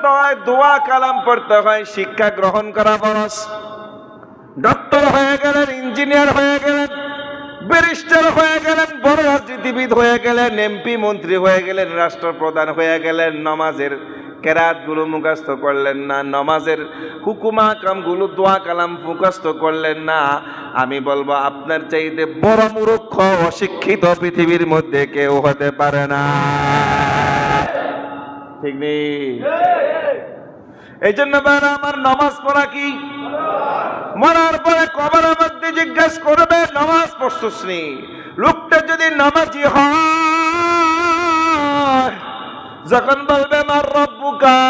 পড়তে হয় দোয়া কালাম পড়তে হয়, শিক্ষা গ্রহণ করা বরস ডক্টর হয়ে গেলেন, ইঞ্জিনিয়ার হয়ে গেলেন, ব্যারিস্টার হয়ে গেলেন, বড় রাজনীতিবিদ হয়ে গেলেন এমপি মন্ত্রী হয়ে গেলেন, রাষ্ট্রপ্রধান হয়ে গেলেন, নমাজের কেরাতগুলো মুখস্থ করলেন না, নমাজের হুকুমা কামগুলো দোয়া কালাম মুখস্থ করলেন না। আমি বলব, আপনার চাইতে বড় মূর্খ, অশিক্ষিত পৃথিবীর মধ্যে কেউ হতে পারে না। ঠিক নেই। এই জন্য আমার নামাজ পড়া কি? মরার পরে কবরের মধ্যে জিজ্ঞেস করবে, নামাজ পড়ছিস নি? লোকটা যদি নামাজি হয়, যখন বলবে, আমার রব্বুকা,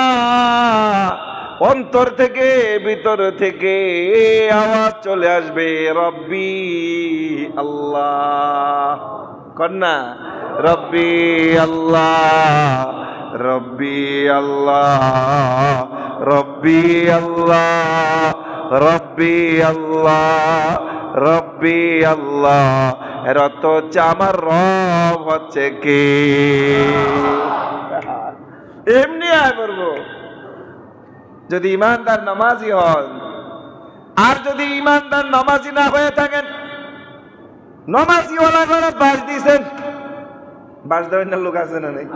অন্তর থেকে ভিতর থেকে আওয়াজ চলে আসবে, রব্বি আল্লাহ। কন্যা রব্বি আল্লাহ। রব্বি আল্লাহ রব্বি আল্লাহ রব্বি আল্লাহ রব্বি আল্লাহ। এর আমার রব হচ্ছে কে? এমনি আয় করব। যদি ইমানদার নামাজি হন, আর যদি ইমানদার নামাজি না হয়ে থাকেন নামাজি ওলা করে বাস দিয়েছেন। বাস দেবেন না লোক আছে না নেই?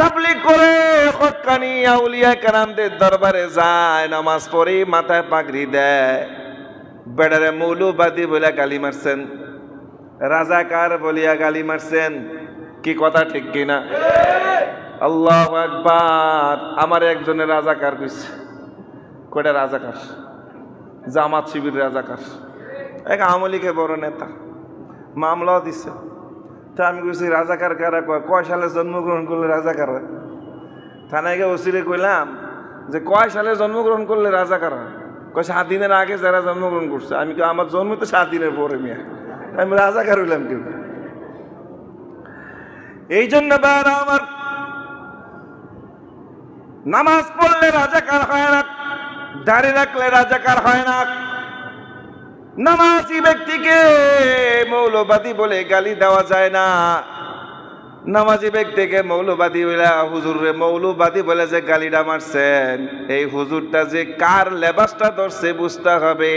তাবলিগ করে হকানি আউলিয়া কারামদের দরবারে যায়, নামাজ পড়ে মাথায় পাগড়ি দেয়। বেড়ারে মৌলবাদী বলে গালি মারছেন। রাজাকার বলিয়া গালি মারছেন। কি কথা ঠিক কিনা আল্লাহ একবার আমার একজনের রাজাকার কইছে। কয়টা রাজাকার? জামাত শিবির রাজাকার। এক আমলিকে বড় নেতা। মামলাও দিছে। তা আমি কইছি, রাজাকার কারা? কয় কয় সালে জন্মগ্রহণ করলে রাজাকার থানায় গিয়ে ওসিরে কইলাম যে, কয় সালে জন্মগ্রহণ করলে রাজাকার কয়, সাত দিনের আগে যারা জন্মগ্রহণ করছে। আমি কই, আমার জন্ম তো সাত দিনের পরে মিয়া। আমি রাজাকার হইলাম কেউ? এই জন্য বারা আমার নামাজ পড়লে রাজাকার হয় না দাঁড়িয়ে রাখলে রাজাকার হয় না। নামাজি ব্যক্তিকে মৌলবাদী বলে গালি দেওয়া যায় না। নামাজি ব্যক্তিকে মৌলবাদী বলে, হুজুর মৌলবাদী বলে যে গালিটা মারছেন, এই হুজুরটা যে কার লেবাসটা ধরছে বুঝতে হবে।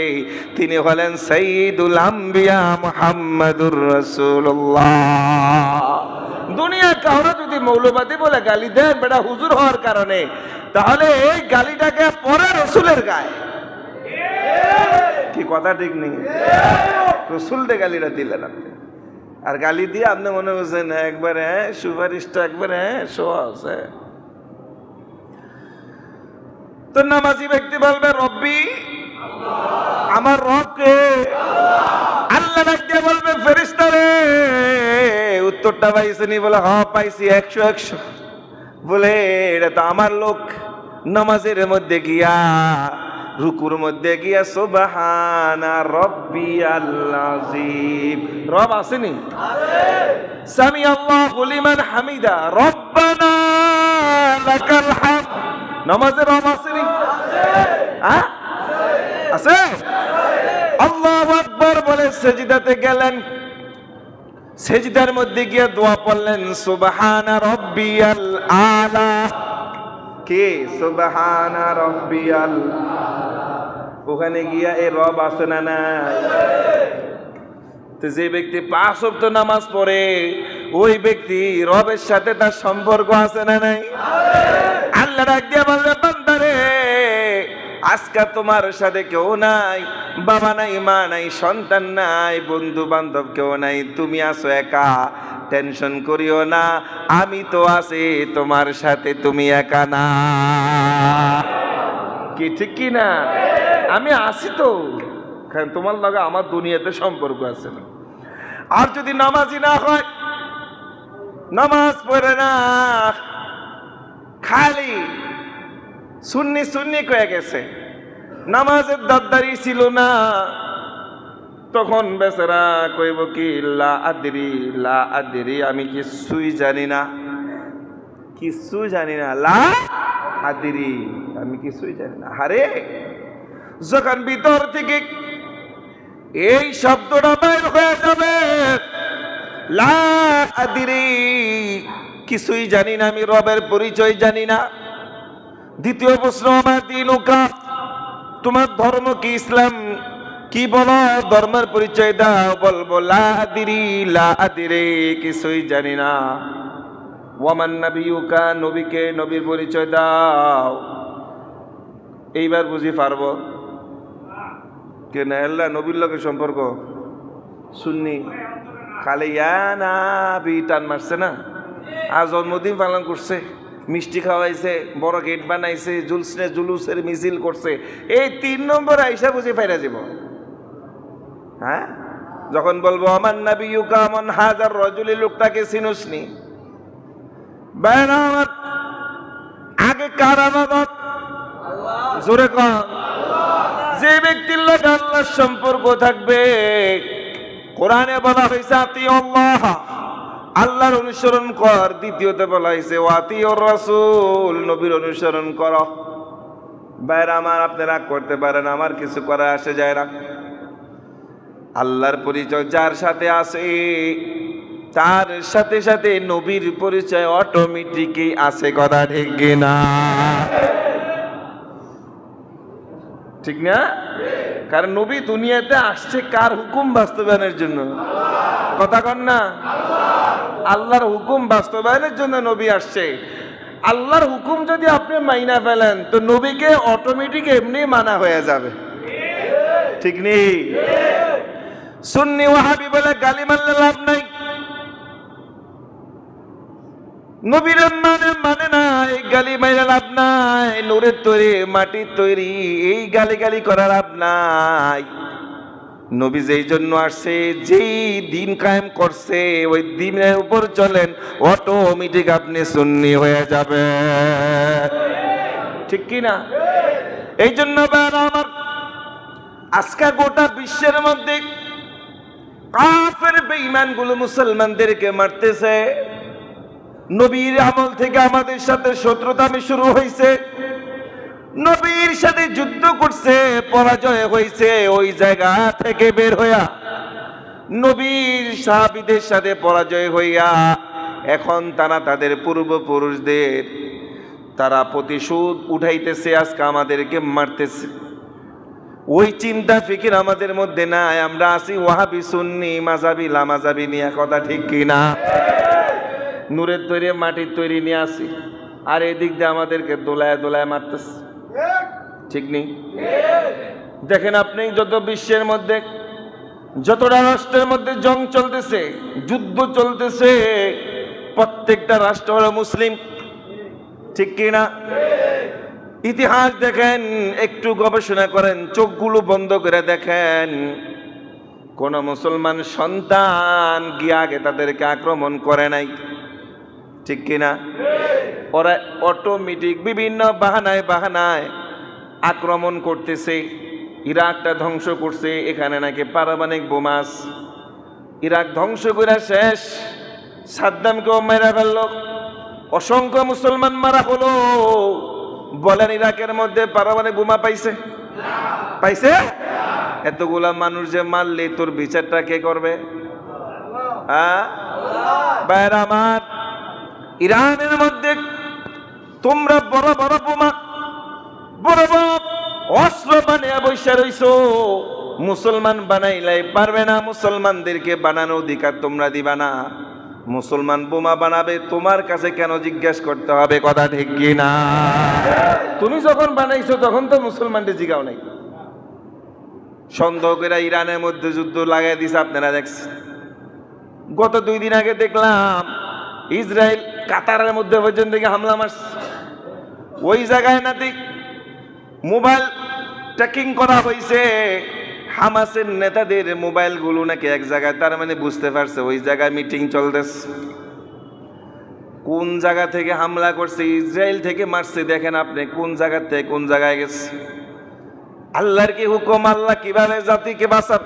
তিনি হলেন সঈদুল আম্বিয়া মুহাম্মাদুর রাসূলুল্লাহ। দুনিয়া কাউরে যদি মৌলবাদী বলে গালি দেন, বেটা হুজুর হওয়ার কারণে, তাহলে এই গালিটাকে পরে রসুলের গায়ে। কি কথা ঠিক নেই? রসুলতে গালিটা দিলেন আপনি। আর গালি দিয়ে আপনি মনে করছেন একবার হ্যাঁ সুপারিশটা একবার হ্যাঁ শো আছে। তো নামাজি ব্যক্তি বলবে, রব্বি, আমার রবকে আল্লাহ দিয়ে বলবে ফেরিস্তা রে। উত্তরটা পাইছেনি বলে হ পাইছি, একশো একশো। বলে, এটা তো আমার লোক, নামাজের মধ্যে গিয়া রুকুর মধ্যে গিয়া সুবহানা রব্বি আল্লাজিম রব আসেনি? সামি আল্লাহ লিমান হামিদা। রব্বানা লাকাল হামদ। নামাজে রব আসেনি? হ্যাঁ আছে আল্লাহু আকবার বলে সেজদাতে গেলেন। সেজদার মধ্যে গিয়ে দোয়া পড়লেন সুবহানা রব্বিয়াল আলা কে? সুবহানা রব্বিয়াল ওখানে গিয়া, এ রব আছে না না তো যে ব্যক্তি পাঁচ অক্ট নামাজ পড়ে, ওই ব্যক্তি রবের সাথে তার সম্পর্ক আছে না নাই? আল্লাহ ডাক দিয়ে বলবে, বান্দারে, আজকে তোমার সাথে কেউ নাই, বাবা নাই, মা নাই, সন্তান নাই বন্ধু বান্ধব কেউ নাই, তুমি আছো একা, টেনশন করিও না, আমি তো আছি, তোমার সাথে তুমি একা না। কি ঠিক কি না? আমি আছি তো। তোমার লগে আমার দুনিয়াতে সম্পর্ক আছে না। আর যদি নামাজি না হয়, নামাজ পড়ে না, খালি সুন্নি সুন্নি কয়ে গেছে। নামাজের দাদ্দারি ছিল না। তখন বেচারা কইব কি, লা আদিরি লা আদিরি, আমি কিছুই জানি না। কিছু জানি না। লা আদিরি, আমি কিছুই জানি না। হারে যখন ভিতর থেকে এই শব্দটা বাইর হয়ে যাবে কিছুই জানি না, আমি রবের পরিচয় জানি না। দ্বিতীয় প্রশ্ন, আমার দিন তোমার ধর্ম কি ইসলাম? কি বলো? ধর্মের পরিচয় দাও, বলব, লা আদিরি, লা আদিরে, কিছুই জানি না। ওয়ামান নাবিউকা নবীকে নবীর পরিচয় দাও। এইবার বুঝি পারব? কে না, আল্লাহ নবীর সম্পর্ক? শুননি খালি ইয়া না বি টান মারছে না। আর জন্মদিন পালন করছে, মিষ্টি খাওয়াইছে, বড় গেট বানাইছে, জুলসনে জুলুসের মিছিল করছে। এই তিন নম্বর আইসা বুঝে পাইরা যাব হ্যাঁ? যখন বলব আমার নাবি ইউকা আমন হাজার রজুলি লোকটাকে চিনুসনি? আগে কার আবাদত? জোরে কন। যে ব্যক্তির লোক আল্লাহর সম্পর্ক থাকবে, কোরআনে বলা হয়েছে আতি আল্লাহ। আল্লাহর অনুসরণ কর। দ্বিতীয়তে বলা হয়েছে ওয়াতি ও রাসূল, নবীর অনুসরণ কর। বাইরে আমার আপনি রাগ করতে পারেন, আমার কিছু করা আসে যায় না। আল্লাহর পরিচয় যার সাথে আসে তার সাথে সাথে নবীর পরিচয় অটোমেটিকই আছে, কথা ঠিক না ঠিক না? কারণ নবী দুনিয়াতে আসছে কার হুকুম বাস্তবায়নের জন্য? কথা কন না? আল্লাহর হুকুম বাস্তবায়নের জন্য নবী আসছে। আল্লাহর হুকুম যদি আপনি মাইনা ফেলেন, তো নবীকে অটোমেটিক এমনি মানা হয়ে যাবে। ঠিক নেই? সুন্নি ওয়াহাবি বলে গালি মারলে লাভ নাই। নবীর মানে মানে না এই গালি মাইরা লাভ নাই, নূরের তৈরি, মাটির তৈরি, এই গালি গালি করার লাভ নাই। নবী যেই জন্য আসছে, যেই দিন কায়েম করছে, ওই দিনের উপর চলেন অটোমেটিক আপনি সুন্নি হয়ে যাবে ঠিক কি না? এই জন্য আমার, আজকে গোটা বিশ্বের মধ্যে কাফের বেঈমানগুলো মুসলমানদেরকে মারতেছে। নবীর আমল থেকে আমাদের সাথে শত্রুতামি শুরু হয়েছে নবীর সাথে যুদ্ধ করছে, পরাজয় হয়েছে ওই জায়গা থেকে বের হইয়া নবীর সাহাবিদের সাথে পরাজয় হইয়া এখন তারা তাদের পূর্বপুরুষদের, তারা প্রতিশোধ উঠাইতেছে, আজকে আমাদেরকে মারতেছে। ওই চিন্তা, ফিকির আমাদের মধ্যে নাই, আমরা আসি ওয়াহাবি সুন্নি মাজাবি লামাজাবি নিয়ে, কথা ঠিক কিনা? নূরের তৈরি, মাটির তৈরি নিয়ে আসি। আর এদিক দিয়ে আমাদেরকে দোলায় দোলায় মারতেছে। ঠিক নেই? দেখেন আপনি যত বিশ্বের মধ্যে, যতটা রাষ্ট্রের মধ্যে জং চলতেছে, যুদ্ধ চলতেছে, প্রত্যেকটা রাষ্ট্র হলো মুসলিম। ঠিক কিনা ইতিহাস দেখেন, একটু গবেষণা করেন, চোখগুলো বন্ধ করে দেখেন। কোন মুসলমান সন্তান গিয়ে আগে তাদেরকে আক্রমণ করে নাই। ঠিক কিনা? ওরা অটোমেটিক বিভিন্ন বাহানায় বাহানায় আক্রমণ করতেছে। ইরাকটা ধ্বংস করছে, এখানে নাকি পারমাণিক বোমাস ইরাক ধ্বংস করে শেষ। সাদ্দামকেও মেরা ফেলল। অসংখ্য মুসলমান মারা হলো। বলেন ইরাকের মধ্যে পারমাণবিক বোমা পাইছে? পাইছে? এতগুলা মানুষ যে মারলে তোর বিচারটা কে করবে? হ্যাঁ? বাইরে আমার ইরানের মধ্যে তোমরা বড় বড় বোমা, বড় বড় অস্ত্র বানিয়ে বৈশা রইছো। মুসলমান বানাইলাই পারবে না, মুসলমানদেরকে বানানোর অধিকার তোমরা দিবা না। মুসলমান বোমা বানাবে, তোমার কাছে কেন জিজ্ঞেস করতে হবে? কথা ঠিক কি না? তুমি যখন বানাইছো, তখন তো মুসলমানদের জিগাও নাই। সন্দেহ করে ইরানের মধ্যে যুদ্ধ লাগাই দিছে, আপনারা দেখছেন। গত দুই দিন আগে দেখলাম, ইসরায়েল কাতারের মধ্যে পর্যন্ত গিয়ে হামলা মারছে। ওই জায়গায় না নাতি মোবাইল ট্র্যাকিং করা হয়েছে হামাসের নেতাদের মোবাইলগুলো নাকি এক জায়গায়, তার মানে বুঝতে পারছে, ওই জায়গায় মিটিং চলতেছে। কোন জায়গা থেকে হামলা করছে, ইসরায়েল থেকে মারছে, দেখেন আপনি কোন জায়গা থেকে কোন জায়গায় গেছে। আল্লাহর কি হুকুম? আল্লাহ কীভাবে জাতিকে বাঁচাব?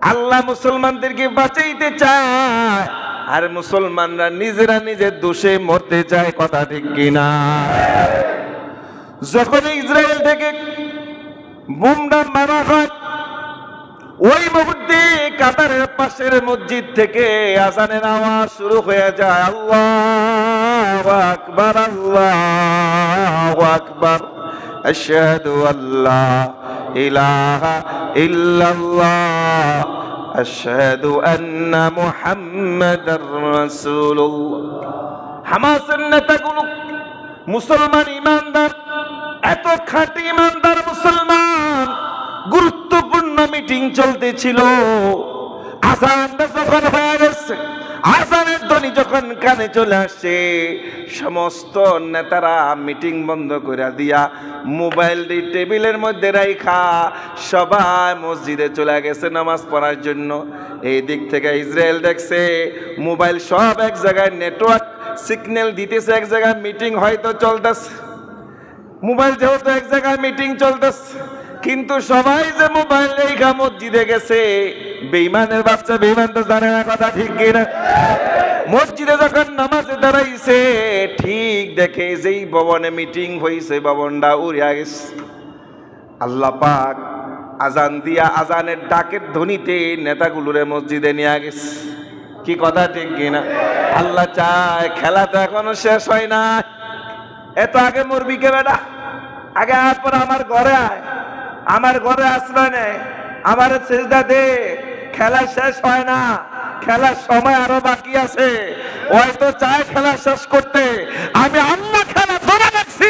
আল্লাহ মুসলমানদেরকে বাঁচাইতে চায়। আর মুসলমানরা নিজেরা নিজের দোষে মরতে চায়, কথা ঠিক কিনা? যখন ইসরায়েল থেকে বুমডা মারা হয়, ওই মুহূর্তে কাতারের পাশের মসজিদ থেকে আজানের আওয়াজ শুরু হয়ে যায়। আল্লাহ আকবার আল্লাহ আকবার। আশহাদু আল্লাহ ইলাহা ইল্লাল্লাহ। আশহাদু محمد رسول الله হামাসের নেতাগুলো মুসলমান ইমানদার, এত খাঁটি ইমানদার মুসলমান, গুরুত্বপূর্ণ মিটিং চলতেছিল। আসানটা যখন হয়ে গেছে। আসানের ধ্বনি যখন কানে চলে আসছে সমস্ত নেতারা মিটিং বন্ধ করে দিয়া মোবাইল টেবিলের মধ্যে রাইখা সবাই মসজিদে চলে গেছে নামাজ পড়ার জন্য। এই দিক থেকে ইসরায়েল দেখছে, মোবাইল সব এক জায়গায় নেটওয়ার্ক সিগন্যাল দিতেছে, এক জায়গায় মিটিং হয়তো চলতেছে। মোবাইল যেহেতু এক জায়গায় মিটিং চলতেছে কিন্তু সবাই যে মোবাইল রেখা মসজিদে গেছে বেইমানের বাচ্চা বেইমান তো জানে না কথা ঠিক কিনা। মসজিদে যখন নামাজে দাঁড়াইছে, ঠিক দেখে যেই ভবনে মিটিং হয়েছে ভবনটা উড়িয়া গেছে। আল্লাহ পাক আজান দিয়া আজানের ডাকের ধ্বনিতে নেতাগুলোরে মসজিদে নিয়ে গেছে। কি কথা ঠিক কিনা? আল্লাহ চায় খেলা তো এখনও শেষ হয় না এত আগে মরবি কে বেটা? আগে আর পর আমার ঘরে আয়। আমার ঘরে আসবে নেয় আমার চেষ্টা দে। খেলা শেষ হয় না। খেলার সময় আরও বাকি আছে। হয়তো চায় খেলা শেষ করতে। আমি আল্লাহ